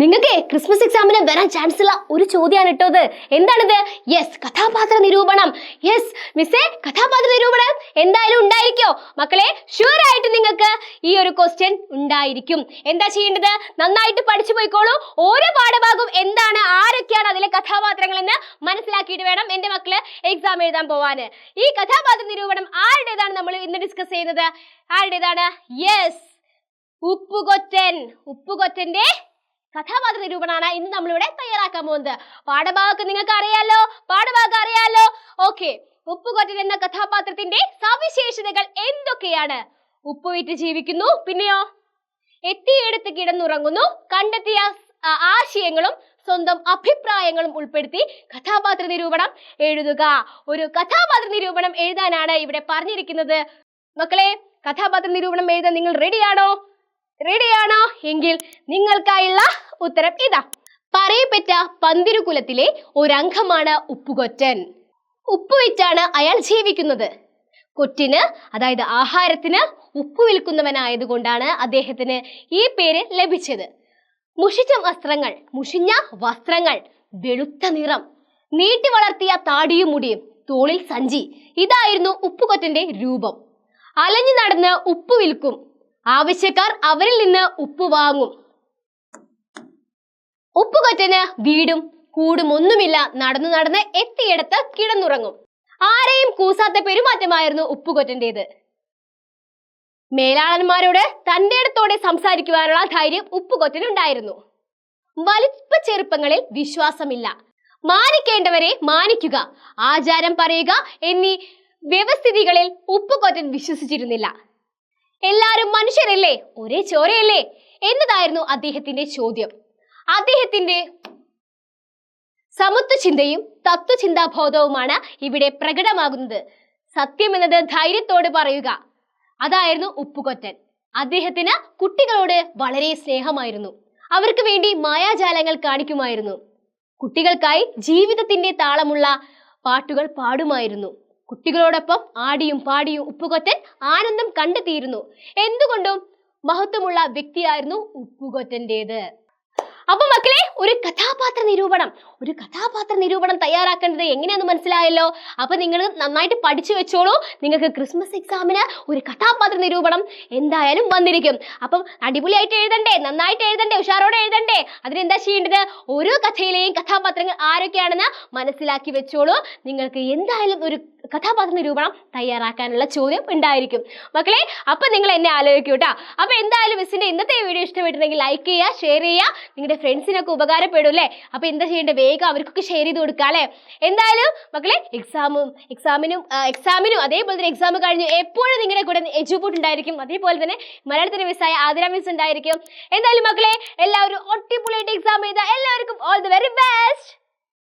നിങ്ങൾക്ക് ക്രിസ്മസ് എക്സാമിന് വരാൻ ചാൻസ് ഉള്ള ഒരു ചോദ്യമാണ് ഇട്ടത് എന്താണിത്? യെസ് കഥാപാത്ര നിരൂപണം. യെസ് മിസ്സേ കഥാപാത്ര നിരൂപണം. എന്തായാലും ഉണ്ടായിരിക്കോ? മക്കളെ ഷുവർ ആയിട്ട് നിങ്ങൾക്ക് ഈ ഒരു ക്വസ്റ്റ്യൻ ഉണ്ടായിരിക്കും. എന്താ ചെയ്യേണ്ടത്? നന്നായിട്ട് പഠിച്ചു പോയിക്കോളൂ. ഓരോ പാഠഭാഗവും എന്താണ് ആരൊക്കെയാണ് അതിലെ കഥാപാത്രങ്ങൾ എന്ന് മനസ്സിലാക്കിയിട്ട് വേണം എന്റെ മക്കൾ എക്സാം എഴുതാൻ പോവാന്. ഈ കഥാപാത്ര നിരൂപണം ആരുടേതാണ് നമ്മൾ ഇന്ന് ഡിസ്കസ് ചെയ്യുന്നത്? ആരുടേതാണ്? യെസ് ഉപ്പുകൊറ്റൻ ഉപ്പുകൊറ്റന്റെ നിരൂപണമാണ് ഇന്ന് നമ്മളിവിടെ തയ്യാറാക്കാൻ പോകുന്നത്. പാഠഭാഗമൊക്കെ നിങ്ങൾക്ക് അറിയാലോ പാഠഭാഗം അറിയാലോ? ഓക്കെ ഉപ്പുകൊറ്റൻ എന്ന കഥാപാത്രത്തിന്റെ സവിശേഷതകൾ എന്തൊക്കെയാണ്? ഉപ്പ് വിറ്റ് ജീവിക്കുന്നു പിന്നെയോ? എത്തിയെടുത്ത് കിടന്നുറങ്ങുന്നു കണ്ടെത്തിയ ആശയങ്ങളും സ്വന്തം അഭിപ്രായങ്ങളും ഉൾപ്പെടുത്തി കഥാപാത്ര നിരൂപണം എഴുതുക. ഒരു കഥാപാത്ര നിരൂപണം എഴുതാനാണ് ഇവിടെ പറഞ്ഞിരിക്കുന്നത്. മക്കളെ കഥാപാത്ര നിരൂപണം എഴുതാൻ നിങ്ങൾ റെഡിയാണോ റെഡിയാണോ എങ്കിൽ നിങ്ങൾക്കായുള്ള ഉത്തരം ഇതാ. പറയപ്പെട്ട പന്തിരുകുലത്തിലെ ഒരംഗമാണ് ഉപ്പുകൊറ്റൻ. ഉപ്പ് വെച്ചാണ് അയാൾ ജീവിക്കുന്നത്. കൊറ്റിന് അതായത് ആഹാരത്തിന് ഉപ്പ് വിൽക്കുന്നവനായതുകൊണ്ടാണ് അദ്ദേഹത്തിന് ഈ പേര് ലഭിച്ചത്. മുഷിച്ച വസ്ത്രങ്ങൾ മുഷിഞ്ഞ വസ്ത്രങ്ങൾ വെളുത്ത നിറം നീട്ടി വളർത്തിയ താടിയും മുടിയും തോളിൽ സഞ്ചി ഇതായിരുന്നു ഉപ്പുകൊറ്റന്റെ രൂപം. അലഞ്ഞു നടന്ന് ഉപ്പ് വിൽക്കും. ആവശ്യക്കാർ അവരിൽ നിന്ന് ഉപ്പ് വാങ്ങും. ഉപ്പുകൊറ്റന് വീടും കൂടും ഒന്നുമില്ല. നടന്നു നടന്ന് എത്തിയിടത്ത് കിടന്നുറങ്ങും. ആരെയും കൂസാത്ത പെരുമാറ്റമായിരുന്നു ഉപ്പുകൊറ്റന്റേത് മേലാളന്മാരോട് തന്റെ അടുത്തോടെ സംസാരിക്കുവാനുള്ള ധൈര്യം ഉപ്പുകൊറ്റനുണ്ടായിരുന്നു വലിപ്പ ചെറുപ്പങ്ങളിൽ വിശ്വാസമില്ല. മാനിക്കേണ്ടവരെ മാനിക്കുക ആചാരം പറയുക എന്നീ വ്യവസ്ഥിതികളിൽ ഉപ്പുകൊറ്റൻ വിശ്വസിച്ചിരുന്നില്ല. എല്ലാരും മനുഷ്യരല്ലേ ഒരേ ചോരയല്ലേ എന്നതായിരുന്നു അദ്ദേഹത്തിന്റെ ചോദ്യം. അദ്ദേഹത്തിന്റെ സമത്വ ചിന്തയും തത്വചിന്താബോധവുമാണ് ഇവിടെ പ്രകടമാകുന്നത്. സത്യം എന്നത് ധൈര്യത്തോട് പറയുക. അതായിരുന്നു ഉപ്പുകൊറ്റൻ. അദ്ദേഹത്തിന് കുട്ടികളോട് വളരെ സ്നേഹമായിരുന്നു. അവർക്ക് വേണ്ടി മായാജാലങ്ങൾ കാണിക്കുമായിരുന്നു. കുട്ടികൾക്കായി ജീവിതത്തിന്റെ താളമുള്ള പാട്ടുകൾ പാടുമായിരുന്നു. കുട്ടികളോടൊപ്പം ആടിയും പാടിയും ഉപ്പുകൊറ്റൻ ആനന്ദം കണ്ടെത്തിയിരുന്നു. എന്തുകൊണ്ടും മഹത്വമുള്ള വ്യക്തിയായിരുന്നു ഉപ്പുകൊറ്റന്റേത്. അപ്പൊ മക്കളെ ഒരു കഥാപാത്ര നിരൂപണം. ഒരു കഥാപാത്ര നിരൂപണം തയ്യാറാക്കേണ്ടത് എങ്ങനെയാന്ന് മനസ്സിലായല്ലോ? അപ്പൊ നിങ്ങൾ നന്നായിട്ട് പഠിച്ചു വെച്ചോളൂ. നിങ്ങൾക്ക് ക്രിസ്മസ് എക്സാമിന് ഒരു കഥാപാത്ര നിരൂപണം എന്തായാലും വന്നിരിക്കും. അപ്പം അടിപൊളിയായിട്ട് എഴുതണ്ടേ നന്നായിട്ട് എഴുതണ്ടേ ഉഷാറോടെ എഴുതണ്ടേ? അതിനെന്താ ചെയ്യേണ്ടത്? ഓരോ കഥയിലെയും കഥാപാത്രങ്ങൾ ആരൊക്കെയാണെന്ന് മനസ്സിലാക്കി വെച്ചോളൂ. നിങ്ങൾക്ക് എന്തായാലും ഒരു കഥാപാത്ര നിരൂപണം തയ്യാറാക്കാനുള്ള ചോദ്യം ഉണ്ടായിരിക്കും. മക്കളെ അപ്പൊ നിങ്ങൾ എന്നെ ആലോചിക്കൂ കേട്ടോ അപ്പൊ എന്തായാലും മിസ്സിന്റെ ഇന്നത്തെ വീഡിയോ ഇഷ്ടപ്പെട്ടിട്ടുണ്ടെങ്കിൽ ലൈക്ക് ചെയ്യുക ഷെയർ ചെയ്യുക. നിങ്ങളുടെ ഫ്രണ്ട്സിനൊക്കെ ഉപകാരപ്പെടും അല്ലേ അപ്പൊ എന്താ ചെയ്യേണ്ടത് വേഗം അവർക്കൊക്കെ ഷെയർ ചെയ്ത് കൊടുക്കുക അല്ലേ എന്തായാലും മക്കളെ എക്സാമും എക്സാമിനും എക്സാമിനും അതേപോലെ തന്നെ എക്സാം കഴിഞ്ഞു എപ്പോഴും നിങ്ങളുടെ കൂടെ എജുബൂട്ട് ഉണ്ടായിരിക്കും. അതേപോലെ തന്നെ മലയാളത്തിന്റെ മിസ്സായ ആതിര മിസ് ഉണ്ടായിരിക്കും. എന്തായാലും മക്കളെ എല്ലാവരും ഒട്ടിപ്പൊളിയായിട്ട് എക്സാം ചെയ്ത എല്ലാവർക്കും ഓൾ ദി വെരി ബെസ്റ്റ്